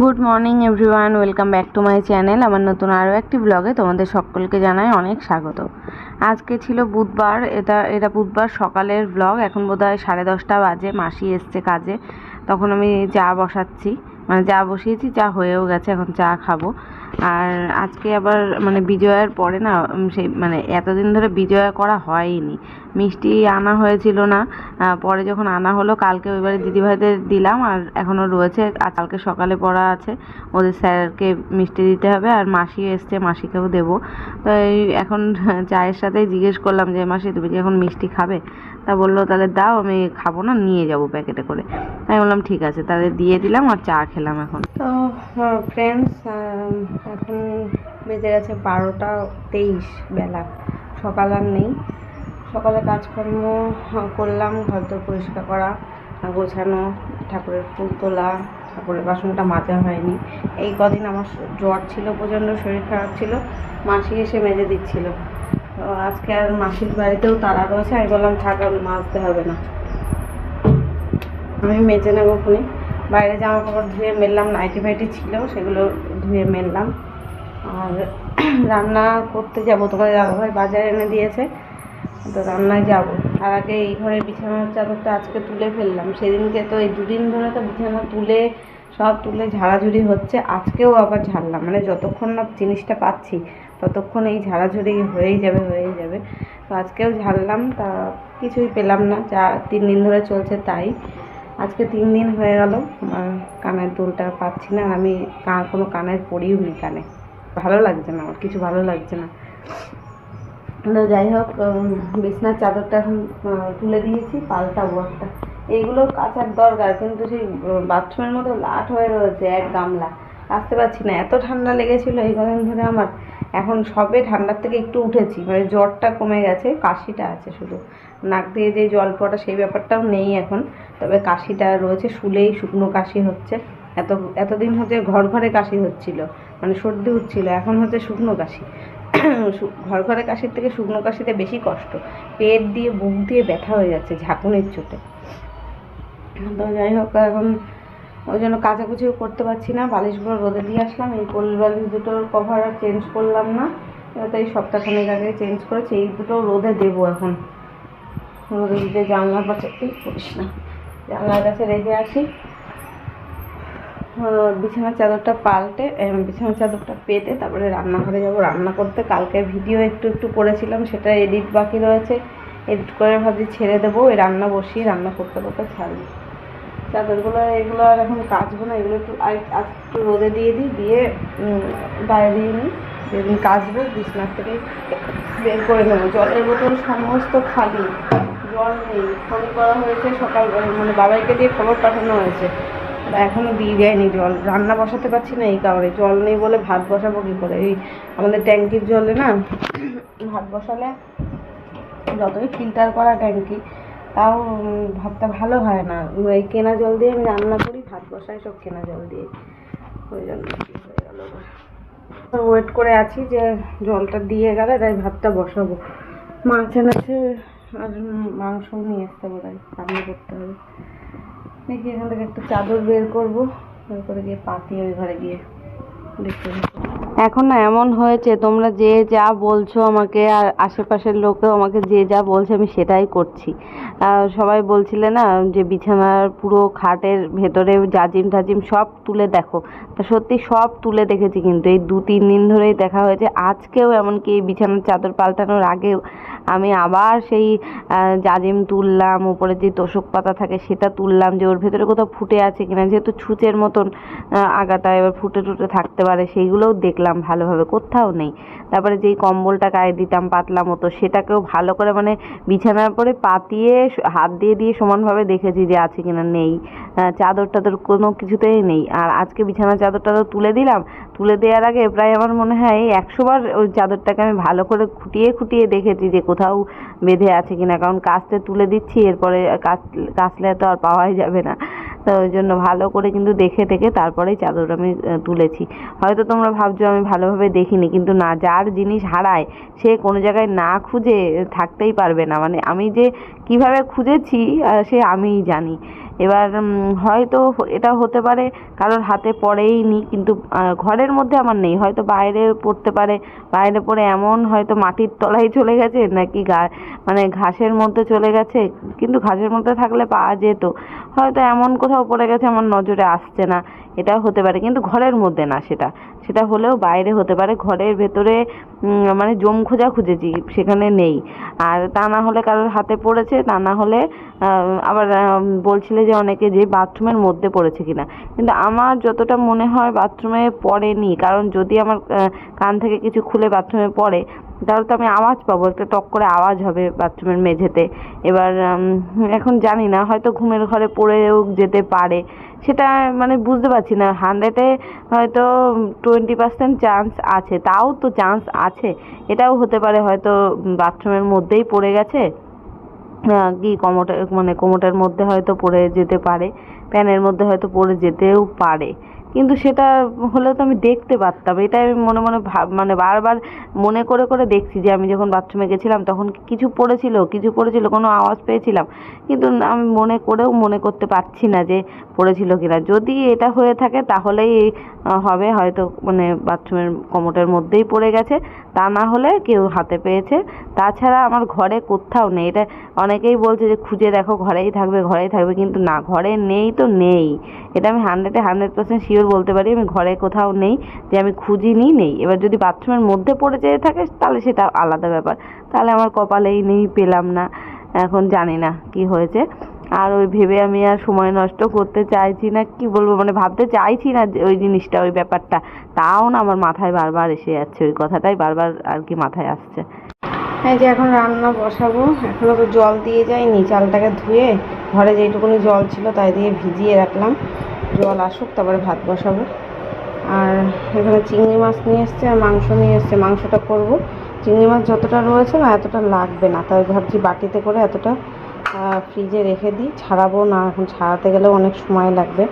Good morning everyone, welcome back to my channel. আমার নতুন আরও একটি ব্লগে তোমাদের সকলকে জানাই অনেক স্বাগত। আজকে ছিল বুধবার, এটা এটা বুধবার সকালের ব্লগ। এখন বোধহয় সাড়ে দশটা বাজে, মাসি এসছে কাজে। তখন আমি চা বসাচ্ছি। মানে চা বসিয়েছি, চা হয়েও গেছে, এখন চা খাব। আর আজকে আবার মানে বিজয়ার পরে না সেই মানে এতদিন ধরে বিজয়া করা হয়নি। মিষ্টি আনা হয়েছিল না। পরে যখন আনা হলো, কালকে ওইবারে দিদিভাইদের দিলাম আর এখনও রয়েছে। আর কালকে সকালে পড়া আছে। ওদের স্যারকে মিষ্টি দিতে হবে আর মাসি এসছে, মাসিকেও দেবো। তো এই এখন চায়ের সাথেই জিজ্ঞেস করলাম যে, মাসি, তুমি কি এখন মিষ্টি খাবে? তা বলল, তাহলে দাও, আমি খাব না, নিয়ে যাব প্যাকেটে করে। আমি বললাম, ঠিক আছে। তাহলে দিয়ে দিলাম আর চা খেলাম এখন। তো ফ্রেন্ডস এখন বেজে গেছে বারোটা তেইশ বেলা। সকাল আর নেই। সকালে কাজকর্ম করলাম, ঘর তো পরিষ্কার করা, গোছানো, ঠাকুরের ফুল তোলা, ঠাকুরের বাসনটা মাজা হয়নি। এই কদিন আমার জ্বর ছিল, প্রচণ্ড শরীর খারাপ ছিল, মাসি এসে মেজে দিচ্ছিল। তো আজকে আর মাসির বাড়িতেও তাড়া রয়েছে, আমি বললাম, থাক মাজতে হবে না। আমি মেজে নেব খুনি। বাইরে জামা কাপড় ধুয়ে মেললাম, নাইটি ফাইটি ছিল, সেগুলো ধুয়ে মেললাম। আর রান্না করতে যাব তোমাদের দাদাভাই বাজারে এনে দিয়েছে। তো রান্নায় যাব। তার আগে এই ঘরের বিছানার চাদরটা আজকে তুলে ফেললাম। সেদিনকে তো এই দুদিন ধরে তো বিছানা তুলে, সব তুলে ঝাড়াঝুড়ি হচ্ছে। আজকেও আবার ঝাড়লাম। মানে যতক্ষণ না জিনিসটা পাচ্ছি, ততক্ষণ এই ঝাড়াঝুড়ি হয়েই যাবে হয়েই যাবে। তো আজকেও ঝাড়লাম, তা কিছুই পেলাম না। যা তিন দিন ধরে চলছে তাই। আজকে তিন দিন হয়ে গেল। আমার কানের দুলটা পাচ্ছি না। আর আমি কোনো কানের পরিও নি কানে। ভালো লাগছে না, আমার কিছু ভালো লাগছে না। তো যাই হোক বিছনার চাদরটা এখন তুলে দিয়েছি পাল্টাবো একটা এইগুলো কাচার দরকার, কিন্তু সেই বাথরুমের মতো লাট হয়ে রয়েছে, এক গামলা। আসতে পারছি না, এত ঠান্ডা লেগেছিলো এই কদিন ধরে আমার। এখন সবে ঠান্ডার থেকে একটু উঠেছি মানে জ্বরটা কমে গেছে, কাশিটা আছে শুধু। নাক দিয়ে যে জল পড়া, সেই ব্যাপারটাও নেই এখন। তবে কাশিটা রয়েছে, শুলেই শুকনো কাশি হচ্ছে। এত, এতদিন হচ্ছে ঘর ঘরে কাশি হচ্ছিল মানে সর্দি হচ্ছিল এখন হচ্ছে শুকনো কাশি। ঘর ঘরে কাশির থেকে শুকনো কাশিতে বেশি কষ্ট। পেট দিয়ে, বুক দিয়ে ব্যথা হয়ে যাচ্ছে ঝাঁকুনির চোটে। তো যাই হোক, এখন ওই জন্য কাচাকুচিও করতে পারছি না। বালিশগুলো রোদে দিয়ে আসলাম। এই কোল বালিশ দুটোর কভার আর চেঞ্জ করলাম না। তো এই আগে চেঞ্জ করেছি। এই দুটো রোদে দেবো এখন। রোদে দিতে জানলার পাশে করিস না। জানলার কাছে রেখে আসি। বিছানার চাদরটা পাল্টে বিছানার চাদরটা পেতে তারপরে রান্নাঘরে যাব। রান্না করতে কালকে ভিডিও একটু একটু করেছিলাম, সেটা এডিট বাকি রয়েছে। এডিট করে ভাবছি ছেড়ে দেবো, ওই রান্না বসিয়ে রান্না করতে করতে ছাড়বো। চাদরগুলো, এগুলো আর এখন কাচবো না, এগুলো একটু আর- একটু রোদে দিয়ে দিই, দিয়ে বাইরে দিয়ে নিই। যেদিন কাচবো, বিছনার থেকে বের করে নেব। জলের বোতল সমস্ত খালি, জল নেই। ফোন করা হয়েছে সকাল মানে বাবাইকে দিয়ে খবর পাঠানো হয়েছে। এখনও দিয়ে দেয়নি জল। রান্না বসাতে পারছি না এই কারণে। জল নেই বলে ভাত বসাবো কী করে? এই আমাদের ট্যাঙ্কির জলে না ভাত বসালে যতই ফিল্টার করা ট্যাঙ্কি, তাও ভাতটা ভালো হয় না। এই কেনা জল দিয়ে আমি রান্না করি, ভাত বসাই, সব কেনা জল দিয়ে। ওই জন্য ওয়েট করে আছি যে জলটা দিয়ে গেলে তাই ভাতটা বসাবো। মাছ এনেছে আর মাংস নিয়ে আসতে বোধ হয় রান্না করতে হবে। দেখি এখান থেকে একটু চাদর বের করব। বের করে গিয়ে পাতি ওই ঘরে গিয়ে দেখতে এখন না এমন হয়েছে, তোমরা যে যা বলছো আমাকে আর আশেপাশের লোকেও আমাকে যে যা বলছে আমি সেটাই করছি। সবাই বলছিলে না যে বিছানার পুরো খাটের ভেতরে জাজিম টাজিম সব তুলে দেখো। তা সত্যি সব তুলে দেখেছি কিন্তু এই দু তিন দিন ধরেই দেখা হয়েছে। আজকেও এমনকি এই বিছানার চাদর পাল্টানোর আগেও আমি আবার সেই জাজিম তুললাম, উপরে যে তোষক পাতা থাকে সেটা তুললাম যে ওর ভেতরে কোথাও ফুটে আছে কিনা, যেহেতু ছুঁচের মতন আগাটা এবার ফুটে টুটে থাকতে পারে, সেইগুলোও দেখলাম ভালোভাবে, কোথাও নেই। তারপরে যেই কম্বলটা গায়ে দিতাম পাতলা মতো, সেটাকেও ভালো করে মানে বিছানার পরে পাতিয়ে হাত দিয়ে দিয়ে সমানভাবে দেখেছি যে আছে কিনা নেই। চাদর টাদর কোনো কিছুতেই নেই। আর আজকে বিছানার চাদর টাদর তুলে দিলাম। তুলে দেওয়ার আগে প্রায় আমার মনে হয় একশো বার ওই চাদরটাকে আমি ভালো করে খুঁটিয়ে খুঁটিয়ে দেখেছি যে কোথাও বেঁধে আছে কিনা, কারণ কাস্তে তুলে দিচ্ছি, এরপরে কাচ কাচলে তো আর পাওয়াই যাবে না। তো ওই জন্য ভালো করে কিন্তু দেখে দেখে তারপরেই চাদর আমি তুলেছি। হয়তো তোমরা ভাবছ আমি ভালোভাবে দেখিনি, কিন্তু না, যার জিনিস হারায়, সে কোনো জায়গায় না খুঁজে থাকতেই পারবে না। মানে আমি যে কীভাবে খুঁজেছি সে আমিই জানি। এবার হয়তো এটা হতে পারে কারোর হাতে পড়েই নি, কিন্তু ঘরের মধ্যে আমার নেই। হয়তো বাইরে পড়তে পারে, বাইরে পড়ে এমন হয়তো মাটির তলায় চলে গেছে, নাকি গা মানে ঘাসের মধ্যে চলে গেছে, কিন্তু ঘাসের মধ্যে থাকলে পাওয়া যেত। হয়তো এমন কোথাও পড়ে গেছে, আমার নজরে আসছে না। এটাও হতে পারে, কিন্তু ঘরের মধ্যে না সেটা। সেটা হলেও বাইরে হতে পারে, ঘরের ভেতরে মানে জম খোঁজা খুঁজেছি, সেখানে নেই। আর তা না হলে কারোর হাতে পড়েছে, তা না হলে আবার বলছিলে যে অনেকে যে বাথরুমের মধ্যে পড়েছে কিনা। কিন্তু আমার যতটা মনে হয় বাথরুমে পড়েনি। কারণ যদি আমার কান থেকে কিছু খুলে বাথরুমে পড়ে, তাহলে তো আমি আওয়াজ পাবো। একটা টক করে আওয়াজ হবে বাথরুমের মেঝেতে। এবার এখন জানি না, হয়তো ঘুমের ঘরে পড়েও যেতে পারে। সেটা মানে বুঝতে পারছি না। হান্ড্রেডে হয়তো টোয়েন্টি পার্সেন্ট চান্স আছে। তাও তো চান্স আছে। এটাও হতে পারে হয়তো বাথরুমের মধ্যেই পড়ে গেছে। কি কোমোটের মানে কোমোটের মধ্যে হয়তো পড়ে যেতে পারে। প্যানের মধ্যে হয়তো পড়ে যেতেও পারে। কিন্তু সেটা হলেও তো আমি দেখতে পারতাম। এটাই আমি মনে মনে ভাব মানে বারবার মনে করে করে দেখছি যে, আমি যখন বাথরুমে গেছিলাম, তখন কিছু পড়েছিল কিছু পড়েছিল, কোনো আওয়াজ পেয়েছিলাম। কিন্তু আমি মনে করেও মনে করতে পারছি না যে, পড়েছিল কিনা। যদি এটা হয়ে থাকে, তাহলেই হবে। হয়তো মানে বাথরুমের কোমোটের মধ্যেই পড়ে গেছে। তা না হলে কেউ হাতে পেয়েছে। তাছাড়া আমার ঘরে কোথাও নেই। এটা অনেকেই বলছে যে, খুঁজে দেখো, ঘরেই থাকবে ঘরেই থাকবে। কিন্তু না, ঘরে নেই তো নেই। এটা আমি হান্ড্রেডে হান্ড্রেড পার্সেন্ট শিওর বলতে পারি, আমি ঘরে কোথাও নেই, যে আমি খুঁজিনি, নেই। এবার যদি বাথরুমের মধ্যে পড়ে যেয়ে থাকে, তাহলে সেটা আলাদা ব্যাপার। তাহলে আমার কপালেই নেই, পেলাম না। এখন জানি না কি হয়েছে। আর ওই ভেবে আমি আর সময় নষ্ট করতে চাইছি না, কি বলব? মানে ভাবতে চাইছি না যে ওই জিনিসটা, ওই ব্যাপারটা। তাও না আমার মাথায় বারবার এসে যাচ্ছে, ওই কথাটাই বারবার আর কি মাথায় আসছে। এই যে এখন রান্না বসাবো এখনও তো জল দিয়ে যাইনি চালটাকে ধুয়ে ঘরে যেইটুকুনি জল ছিল তাই দিয়ে ভিজিয়ে রাখলাম। জল আসুক, তারপরে ভাত বসাবো। আর এখানে চিংড়ি মাছ নিয়ে এসছে আর মাংস নিয়ে এসছে। মাংসটা করব। চিংড়ি মাছ যতটা রয়েছে না, এতটা লাগবে না। তাই ভাবছি বাটিতে করে এতটা ফ্রিজে রেখে দিই। ছাড়াবো না, এখন ছাড়াতে গেলেও অনেক সময় লাগবে।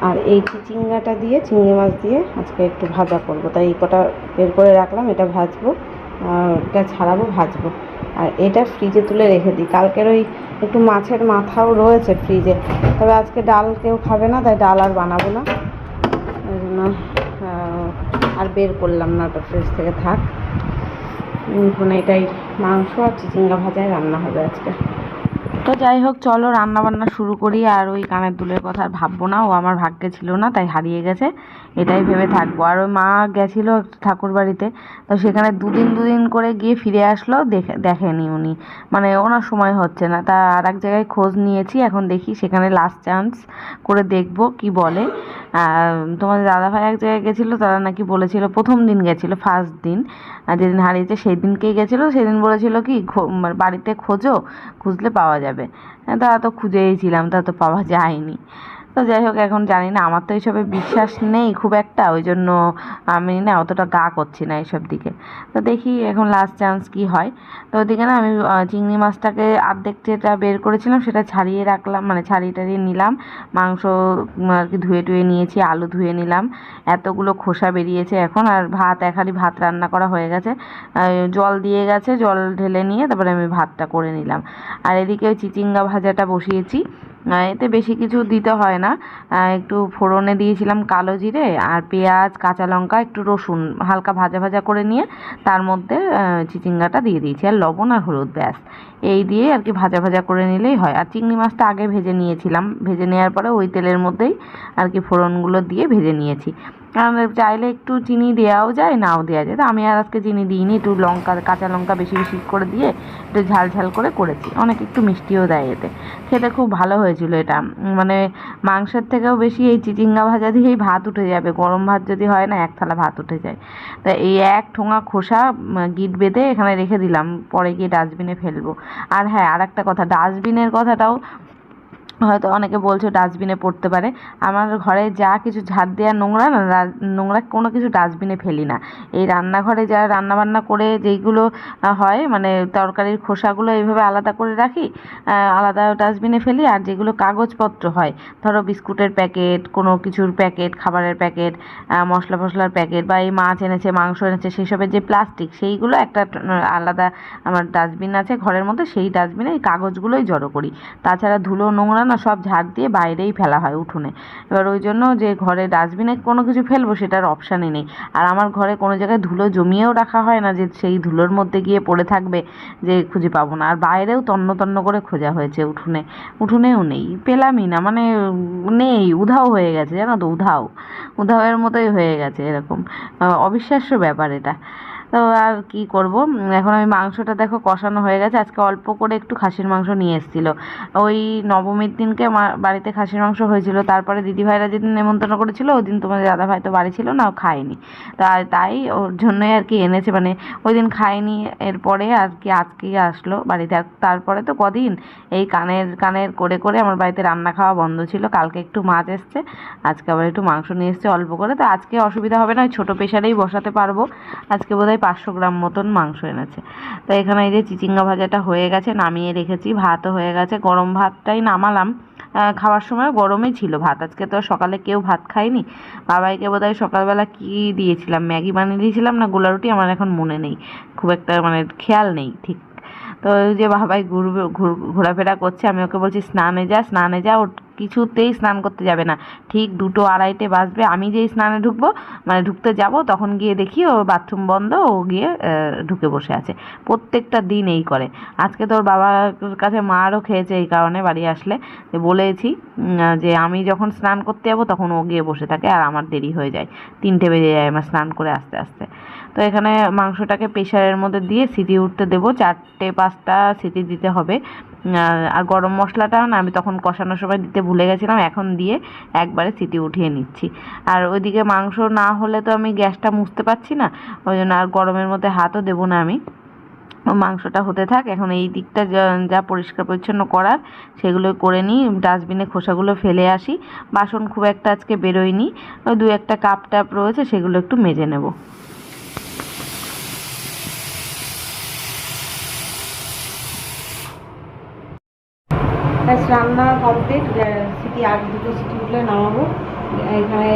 আর- এই চিচিঙ্গাটা দিয়ে, চিংড়ি মাছ দিয়ে আজকে একটু ভাজা করব। তাই এই কটা বের করে রাখলাম, এটা ভাজবো। এটা ছাড়াবো, ভাজবো। আর এটা ফ্রিজে তুলে রেখে দিই। কালকের ওই একটু মাছের মাথাও রয়েছে ফ্রিজে তবে আজকে ডাল কেউ খাবে না, তাই ডাল আর বানাবো না। ওই জন্য আর বের করলাম না, ওটা ফ্রিজ থেকে থাক। এখন এটাই মাংস আর চিচিঙ্গা ভাজায় রান্না হবে আজকে। তো যাই হোক, চলো রান্না বান্না শুরু করি। আর ওই কানের দুলের কথা আর ভাববো না, ও আমার ভাগ্যে ছিল না, তাই হারিয়ে গেছে। এটাই ভেবে থাকব। আর ওই মা গেছিল ঠাকুর বাড়িতে তো সেখানে দুদিন দুদিন করে গিয়ে ফিরে আসলো, দেখে, দেখেনি উনি। মানে ওনার সময় হচ্ছে না। তা আর এক জায়গায় খোঁজ নিয়েছি, এখন দেখি সেখানে লাস্ট চান্স করে দেখব কি বলে। তোমাদের দাদাভাই এক জায়গায় গেছিল, তারা নাকি বলেছিল প্রথম দিন গেছিল ফার্স্ট দিন। যেদিন হারিয়েছে সেই দিনকেই গেছিল। সেদিন বলেছিল কি মানে বাড়িতে খোঁজো, খুঁজলে পাওয়া যাবে। হ্যাঁ, তা তো খুঁজেই ছিলাম তা তো পাওয়া যায়নি। তো যাই হোক, এখন জানি না, আমার তো এইসবে বিশ্বাস নেই খুব একটা, ওই জন্য আমি না অতটা গা করছি না এইসব দিকে। তো দেখি এখন লাস্ট চান্স কি হয়। তো ওদিকে না আমি চিংড়ি মাছটাকে আর্ধেক যেটা বের করেছিলাম সেটা ছাড়িয়ে রাখলাম মানে ছাড়িয়ে টাড়িয়ে নিলাম। মাংস আর কি ধুয়ে টুয়ে নিয়েছি, আলু ধুয়ে নিলাম। এতগুলো খোসা বেরিয়েছে এখন, আর ভাত, এক হাঁড়ি ভাত রান্না করা হয়ে গেছে। জল দিয়ে গেছে, জল ঢেলে নিয়ে তারপরে আমি ভাতটা করে নিলাম। আর এদিকে ওই চিচিঙ্গা ভাজাটা বসিয়েছি। এতে বেশি কিছু দিতে হয় না। একটু ফোড়নে দিয়েছিলাম কালো জিরে আর পেঁয়াজ, কাঁচা লঙ্কা, একটু রসুন হালকা ভাজা ভাজা করে নিয়ে তার মধ্যে চিচিঙ্গাটা দিয়ে দিয়েছি আর লবণ আর হলুদ ব্যাস। এই দিয়ে আর কি ভাজা ভাজা করে নিলেই হয়। আর চিংড়ি মাছটা আগে ভেজে নিয়েছিলাম। ভেজে নেওয়ার পরে ওই তেলের মধ্যেই আর কি ফোড়নগুলো দিয়ে ভেজে নিয়েছি। কারণ চাইলে একটু চিনি দেওয়াও যায়, নাও দেওয়া যায়। তো আমি আর আজকে চিনি দিইনি, একটু লঙ্কা, কাঁচা লঙ্কা বেশি বেশি করে দিয়ে একটু ঝাল ঝাল করে করেছি। অনেক একটু মিষ্টিও দেয় এতে। খেতে খুব ভালো হয়েছিল এটা। মানে মাংসের থেকেও বেশি এই চিচিঙ্গা ভাজা দিয়েই ভাত উঠে যাবে। গরম ভাত যদি হয় না, এক থালা ভাত উঠে যায়। তা এই এক ঠোঙা খোসা গিট বেঁধে এখানে রেখে দিলাম। পরে গিয়ে ডাস্টবিনে ফেলব। আর হ্যাঁ আর একটা কথা, ডাস্টবিনের কথাটাও হয়তো অনেকে বলছো ডাস্টবিনে পড়তে পারে। আমার ঘরে যা কিছু ঝাড় দেওয়া নোংরা না নোংরা কোনো কিছু ডাস্টবিনে ফেলি না। এই রান্নাঘরে যা রান্নাবান্না করে যেইগুলো হয় মানে তরকারির খোসাগুলো এইভাবে আলাদা করে রাখি আলাদা ডাস্টবিনে ফেলি, আর যেগুলো কাগজপত্র হয়, ধরো বিস্কুটের প্যাকেট, কোনো কিছুর প্যাকেট, খাবারের প্যাকেট মশলা ফসলার প্যাকেট, বা এই মাছ এনেছে, মাংস এনেছে সেই সবের যে প্লাস্টিক সেইগুলো একটা আলাদা আমার ডাস্টবিন আছে ঘরের মধ্যে, সেই ডাস্টবিনে এই কাগজগুলোই জড়ো করি। তাছাড়া ধুলো নোংরা না, সব ঝাড় দিয়ে বাইরেই ফেলা হয় উঠোনে। এবার ওই জন্য যে ঘরে ডাস্টবিনে কোনো কিছু ফেলব সেটার অপশানই নেই। আর আমার ঘরে কোনো জায়গায় ধুলো জমিয়েও রাখা হয় না যে সেই ধুলোর মধ্যে গিয়ে পড়ে থাকবে যে খুঁজে পাবো না। আর বাইরেও তন্ন তন্ন করে খোঁজা হয়েছে উঠোনে। উঠোনেও নেই। পেলামই না মানে নেই, উধাও হয়ে গেছে, জানো তো, উধাও। উধাওয়ের মতোই হয়ে গেছে এরকম। অবিশ্বাস্য ব্যাপার এটা। তো আর কি করব? এখন আমি মাংসটা দেখো কষানো হয়ে গেছে। আজকে অল্প করে একটু খাসির মাংস নিয়ে এসেছিল। ওই নবমীর দিনকে মা- বাড়িতে খাসির মাংস হয়েছিল। তারপরে দিদিভাইরা যেদিন নেমন্তন্ন করেছিল, ওই দিন তোমার দাদা ভাই তো বাড়ি ছিল না, ও খায়নি। তাই তাই ওর জন্যই আর কি এনেছে। মানে ওই দিন খায়নি, এরপরে আর কি আজকেই আসলো বাড়িতে। তারপরে তো কদিন? এই কানের কানের করে করে আমার বাড়িতে রান্না খাওয়া বন্ধ ছিল। কালকে একটু মাছ এসছে, আজকে আবার একটু মাংস নিয়ে এসছে অল্প করে। তো আজকে অসুবিধা হবে না, ওই ছোটো প্রেশারেই বসাতে পারব। আজকে বোধহয় পাঁচশো গ্রাম মতন মাংস এনেছে। তো এখানে এই যে চিচিঙ্গা ভাজাটা হয়ে গেছে, নামিয়ে রেখেছি, ভাতও হয়ে গেছে। গরম ভাতটাই নামালাম। খাওয়ার সময় গরমই ছিল ভাত। আজকে তো সকালে কেউ ভাত খায়নি। বাবাইকে বোধ হয় সকালবেলা কি দিয়েছিলাম? ম্যাগি বানিয়ে দিয়েছিলাম না গোলা রুটি আমার এখন মনে নেই। খুব একটা মানে খেয়াল নেই ঠিক। তো ওই যে বাবাই ঘুরবে ঘুর- ঘোরাফেরা করছে, আমি ওকে বলছি, স্নানে যা স্নানে যা ও কিছুতেই স্নান করতে যাবে না। ঠিক দুটো আড়াইটে বাজবে, আমি যেই স্নানে ঢুকবো মানে ঢুকতে যাব, তখন গিয়ে দেখি ও বাথরুম বন্ধ, ও গিয়ে ঢুকে বসে আছে। প্রত্যেকটা দিন এই করে। আজকে তোর বাবার কাছে মারও খেয়েছে এই কারণে বাড়ি আসলে। বলেছি যে আমি যখন স্নান করতে যাব, তখন ও গিয়ে বসে থাকে, আর আমার দেরি হয়ে যায়। তিনটে বেজে যায় আমার স্নান করে আস্তে আস্তে। তো এখানে মাংসটাকে প্রেশারের মধ্যে দিয়ে সিটি উঠতে দেবো, চারটে পাঁচটা সিটি দিতে হবে। আর- গরম মশলাটা না আমি তখন কষানোর সময় দিতে ভুলে গেছিলাম, এখন দিয়ে একবারে সিটি উঠিয়ে নিচ্ছি। আর ওইদিকে মাংস না হলে তো আমি গ্যাসটা মুছতে পারছি না, ওই জন্য আর গরমের মধ্যে হাতও দেবো না আমি। মাংসটা হতে থাক, এখন এই দিকটা যা- পরিষ্কার পরিচ্ছন্ন করার, সেগুলো করে নিই, ডাস্টবিনে খোসাগুলো ফেলে আসি। বাসন খুব একটা আজকে বেরোয়নি দু একটা কাপ টাপ রয়েছে, সেগুলো একটু মেজে নেব। রান্না কমপ্লিট সিটি আর দুটো সিটি উঠলে নামাবো। এখানে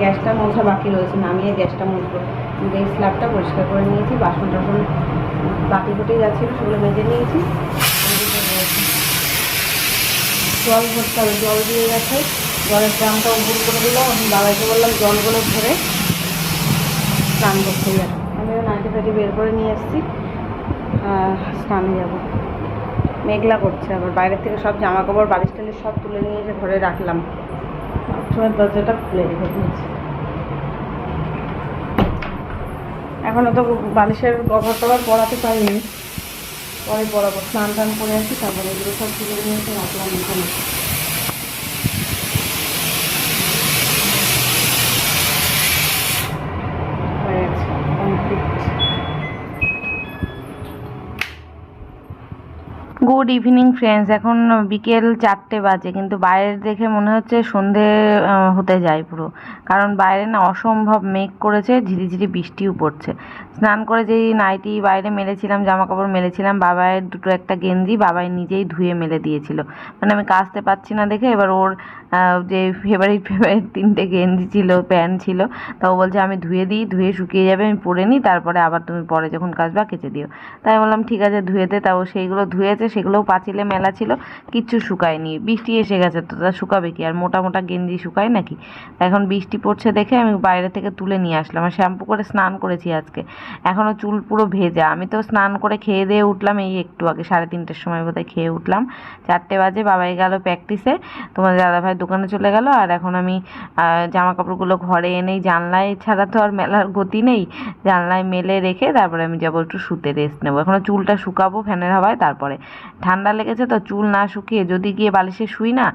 গ্যাসটা মোছা বাকি রয়েছে, নামিয়ে গ্যাসটা মুছবো। এই স্ল্যাবটা পরিষ্কার করে নিয়েছি বাসন টাসন বাকি ফুটে যাচ্ছিল সেগুলো মেজে নিয়েছি। জল ভরতে হবে, জল দিয়ে গেছে। জলের ড্রামটাও ভুল করে দিলাম আমি বাবাইকে বললাম জলগুলো ভরে স্নান করতে যাব। আমিও নাইটি ফাইটি বের করে নিয়ে এসেছি স্নানে যাব। মেঘলা করছে আবার বাইরের থেকে সব জামা কাপড় বালিশ টালিশ সব তুলে নিয়ে এসে ঘরে রাখলাম। সবসময় দরজাটা খুলে রেখে দিয়েছি। এখনও তো বালিশের কভার টভার পরাতে পারিনি। পরে পরাবো স্নান টান করে আসি তারপরে এগুলো সব তুলে নিয়ে এসে রাখলাম এখানে। Good evening friends. এখন বিকেল চারটে বাজে, কিন্তু বাইরের দেখে মনে হচ্ছে সন্ধে হতে যায় পুরো। কারণ বাইরে না অসম্ভব মেঘ করেছে, ঝিরিঝিরি বৃষ্টিও পড়ছে। স্নান করে যেই নাইটি বাইরে মেলেছিলাম জামা কাপড় মেলেছিলাম বাবাইয়ের দুটো একটা গেঞ্জি, বাবাই নিজেই ধুয়ে মেলে দিয়েছিল। মানে আমি কাচতে পারছি না দেখে, এবার ওর যে ফেভারিট ফেভারিট তিনটে গেঞ্জি ছিল, প্যান্ট ছিল, তা ও বলছে, আমি ধুয়ে দিই, ধুয়ে শুকিয়ে যাবে, আমি পরে নিই, তারপরে আবার তুমি পরে যখন কাচবা, কেচে দিও। তাই বললাম, ঠিক আছে, ধুয়ে দে। তাও সেইগুলো ধুয়েছে সেগুলোও পাঁচিলে মেলা ছিল, কিচ্ছু শুকায়নি। বৃষ্টি এসে গেছে তো, তা শুকাবে কি? আর মোটা মোটা গেঞ্জি শুকায় নাকি? এখন বৃষ্টি পড়ছে দেখে আমি বাইরে থেকে তুলে নিয়ে আসলাম। আর শ্যাম্পু করে স্নান করেছি আজকে। এখনও চুল পুরো ভেজা। আমি তো স্নান করে খেয়ে দিয়ে উঠলাম এই একটু আগে, সাড়ে তিনটের সময় বোধহয় খেয়ে উঠলাম। চারটে বাজে, বাবাই গেল প্র্যাকটিসে তোমার দাদাভাই দোকানে চলে গেল। আর এখন আমি জামা কাপড়গুলো ঘরে এনেই, জানলায় ছাড়া তো আর মেলার গতি নেই। জানলায় মেলে রেখে তারপরে আমি যাব একটু শুতে রেস্ট নেব। এখনও চুলটা শুকাবো ফ্যানের হাওয়ায়, তারপরে ঠান্ডা লেগেছে তো চুল না শুকিয়ে যদি গিয়ে বালিশে শুই না,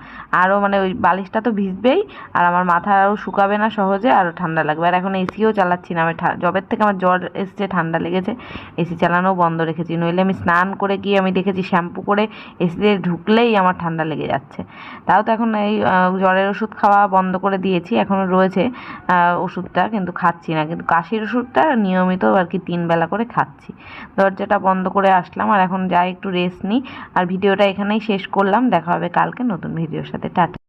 আরও মানে ওই বালিশটা তো ভিজবেই, আর আমার মাথা আরও শুকাবে না সহজে, আরও ঠান্ডা লাগবে। আর এখন এসিও চালাচ্ছি না আমি জবের থেকে আমার জ্বর এসছে, ঠান্ডা লেগেছে, এসি চালানোও বন্ধ রেখেছি। নইলে আমি স্নান করে গিয়ে আমি দেখেছি শ্যাম্পু করে এসিতে ঢুকলেই আমার ঠান্ডা লেগে যাচ্ছে। তাও তো এখন এই জ্বরের ওষুধ খাওয়া বন্ধ করে দিয়েছি এখনও রয়েছে ওষুধটা কিন্তু খাচ্ছি না। কিন্তু কাশির ওষুধটা নিয়মিত আর কি তিন বেলা করে খাচ্ছি। দরজাটা বন্ধ করে আসলাম, আর এখন যাই একটু রেস্ট নিই। আর ভিডিওটা এখানেই শেষ করলাম। দেখা হবে কালকে নতুন ভিডিওর সাথে। টাটা।